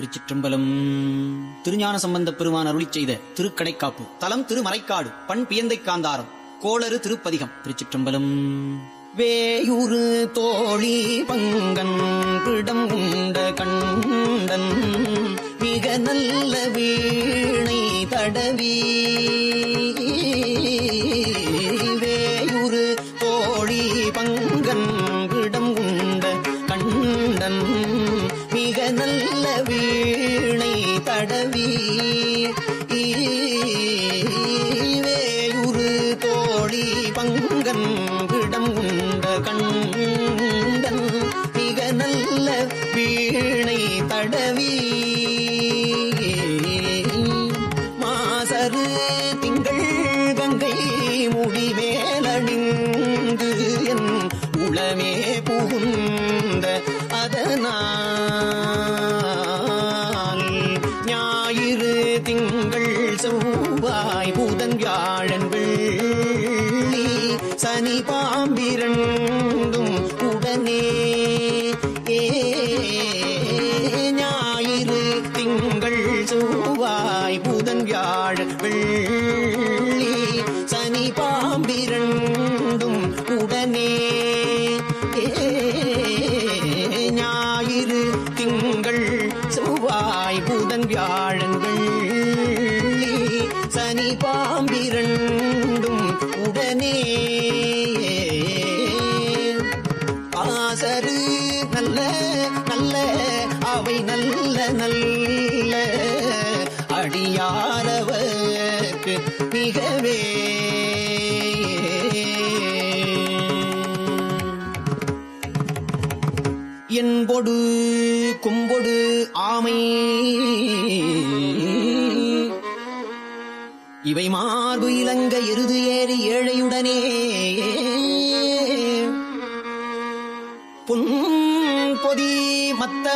திருச்சிற்றம்பலம். திருஞான சம்பந்த பெருமான் அருளிச் செய்த திருக்கடைக்காப்பு. தலம் திருமறைக்காடு பண் பியந்தை காந்தாரம். கோளறு திருப்பதிகம் திருச்சிற்றம்பலம். வேயுறு தோழி பங்கன் பிடம் உண்ட கண்டன். மிக நல்ல வீணை தடவி செவ்வாய் புதன் வியாழன் வெள்ளி சனி பாம்பிரண்டும் உடனே. ஏ ஞாயிறு திங்கள் செவ்வாய் புதன் வியாழன் வெள்ளி சனி பாம்பிரண்டும் உடனே. ஏ ஞாயிறு திங்கள் செவ்வாய் புதன் வியாழன் ஆசரு நல்ல நல்ல அவை நல்ல நல்ல. அடியாரவர்க்கு மிகவே. என்பொடு கும்பொடு ஆமை. இவை மார்பு இலங்கை எருது ஏறி ஏழையுடனே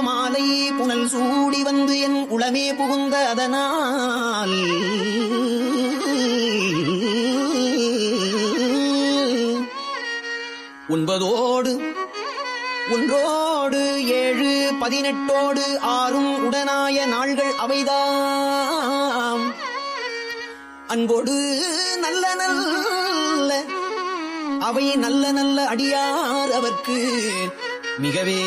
மாலை புனல் சூடி வந்து என் உளமே புகுந்த அதனால். உண்பதோடு ஒன்றோடு ஏழு பதினெட்டோடு ஆறும் உடனாய நாள்கள் அவைதாம். அன்போடு நல்ல நல்ல அவை நல்ல நல்ல அடியார் அவர்க்கு மிகவே.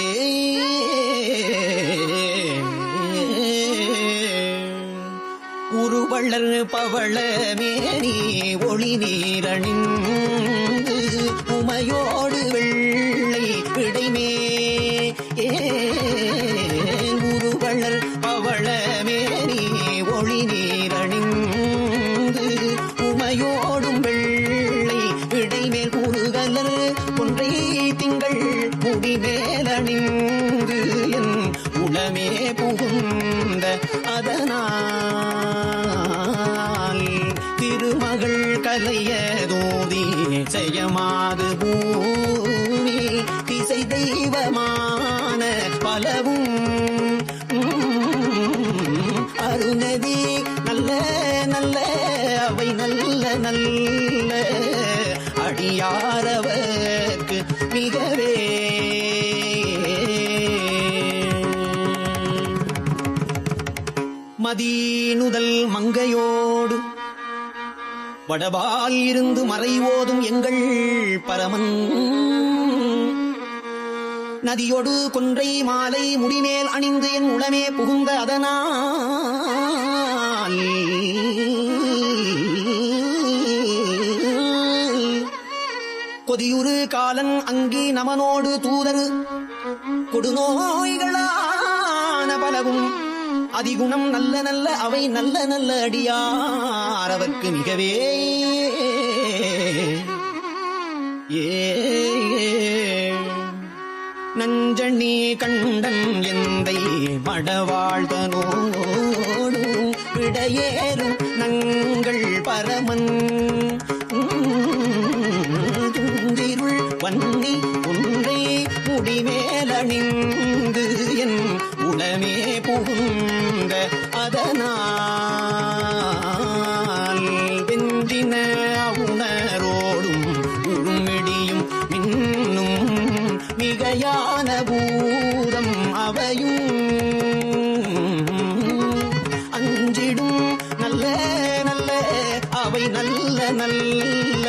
உருவள்ளர் பவள மேனி ஒளி நீரணிந்து உமையோடு திருமகள் கலையதோதி செய்யமாது பூமி திசை தெய்வமான பலவும். அருணதி நல்ல நல்ல அவை நல்ல நல்ல அடியாரவர்க்கு மிகவே. மதீனுதல் மங்கையோடு வடபால் இருந்து மறைவோதும் எங்கள் பரமன். நதியொடு கொன்றை மாலை முடிமேல் அணிந்து என் உளமே புகுந்த அதனால். கொதியுறு காலன் அங்கி நமனோடு தூதரு. கொடுநோய்களான பலவும் அதிகுணம் நல்ல நல்ல அவை நல்ல நல்ல அடியார். அவர்க்கு மிகவே ஏ நஞ்சணி கண்டன் எந்தை மடவாழ்தனோடு விடையேறும் நங்கள் பரமன். யாவையும் அஞ்சிடும் நல்ல நல்ல அவை நல்ல நல்ல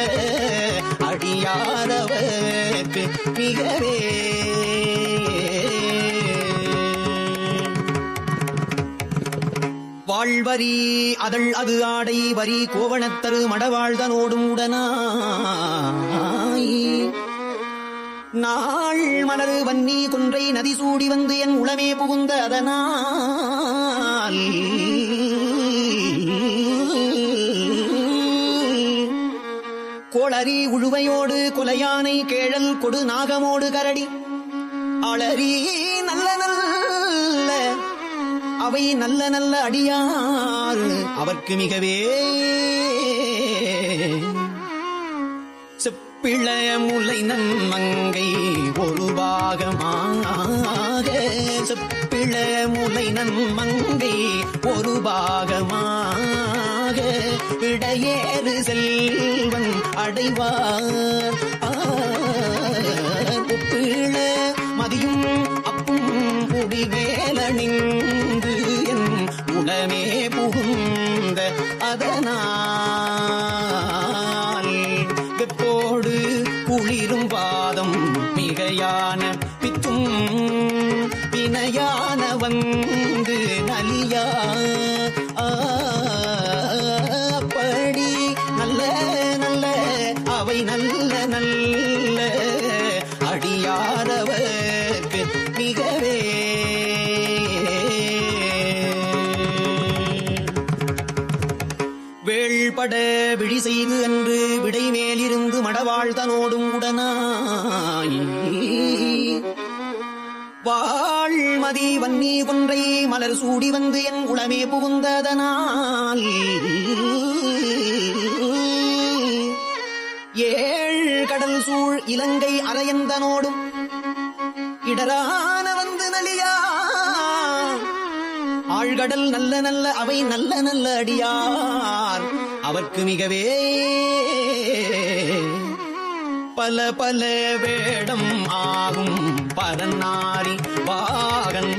அடியாரவர்க்கு மிகவே வாழ்வரி அதள் அது ஆடை வரி கோவணத்தரு மடவாழ்தனோடும் உடனாய். நாள் மலர் வன்னி குன்றை நதி சூடி வந்து என் உளமே புகுந்த அதனால். கோளரி உழுவையோடு குலையானை கேழல் கொடு நாகமோடு கரடி. அளறி நல்ல நல்ல அவை நல்ல நல்ல அடியார். அவர்க்கு மிகவே செப்பிள நன்மங்கை ஒரு பாகமாக. செப்பிள நன்மங்கை ஒரு பாகமாக. இடையேறு செல்வன் அடைவார். ஒப்பிள மதியும் அப்பும் முடிவேலணிந்து என் உடமே புகுந்த அதனால் நல்ல அடியாரவர்க்கு மிகவே. வேள்பட விழி செய்து அன்று விடை மேலிருந்து மடவாழ்தனோடும் உடனாய். வாழ்மதி வன்னி கொன்றை மலர் சூடி வந்து என் உளமே புகுந்ததனால். இலங்கை அரையந்தனோடும் இடரான வந்து நலியா. ஆழ்கடல் நல்ல நல்ல அவை நல்ல நல்ல அடியார். அவர்க்கு மிகவே பல பல வேடம் ஆகும். பரநாரி பாகன்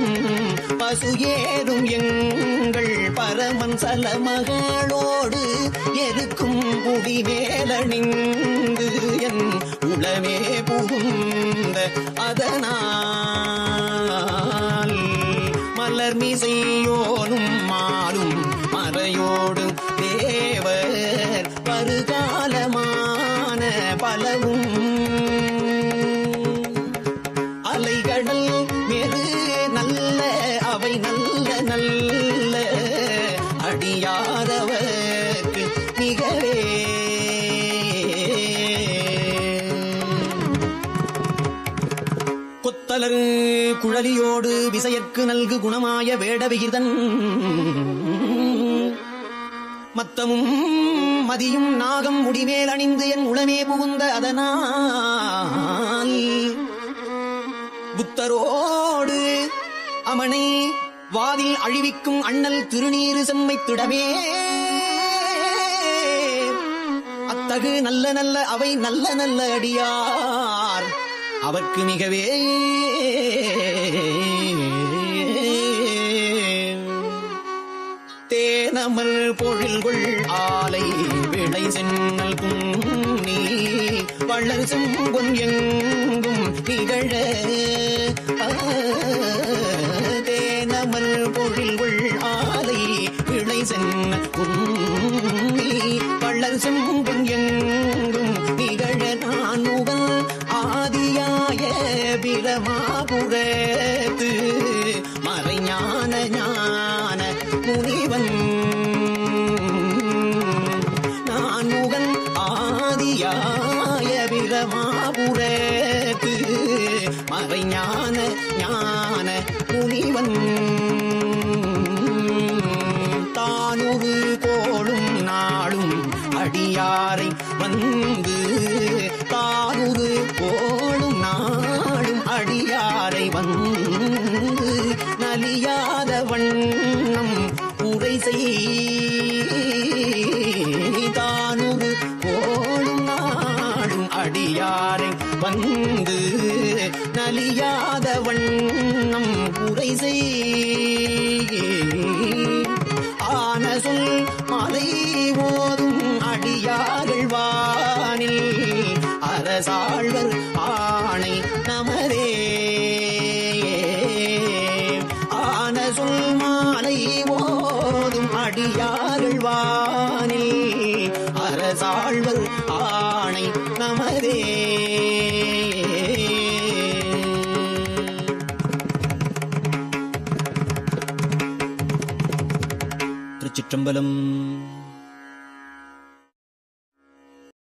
பசு ஏறும் எங்கள் பரமன் சலமகளோடு எருக்கும் முடி மேலணிந்து என் புகுந்த அதனால் மலர் மீசையோனும் மாலும் மறையோடு தேவர் பருகாலமான பலவும் அலைகடல் மெரு நல்ல அவை நல்ல கொத்தலர் குழலியோடு விசையற்கு நல்கு குணமாய வேடவிகிதன் மத்தமும் மதியும் நாகம் முடிமேல் அணிந்து என் உளமே புகுந்த அதனால். புத்தரோடு அமனை வாதில் அழிவிக்கும் அண்ணல் திருநீறு செம்மைத்திடமே அத்தகு நல்ல நல்ல அவை நல்ல நல்ல அடியார். அவர்க்கு மிகவே தேனமர் பொழில்கொள் ஆலை விடை சென்னல் நீ வள்ளல் செம்பொன் எங்கும் நிகழ ஆ, தேனமர் பொழில்கொள் ஆலை விடை சென்னல் நீ வள்ளல் செம்பொன் எங்கும் நிகழ நான் பிரமாபுரத்து மறைஞான ஞான முனிவன். நான் முகன் ஆதியாய பிரமாபுரத்து மறைஞான நம் உரை செய் ஆன சொல் மலை ஓதும் அடியார்கள் வானில் அரசாழ்வர் ஆணை நமதே ஆன சொல் மாலை ஓதும் அடியார்கள் வானில் அரசாழ்வர் ஆணை நமதே திருச்சிற்றம்பலம்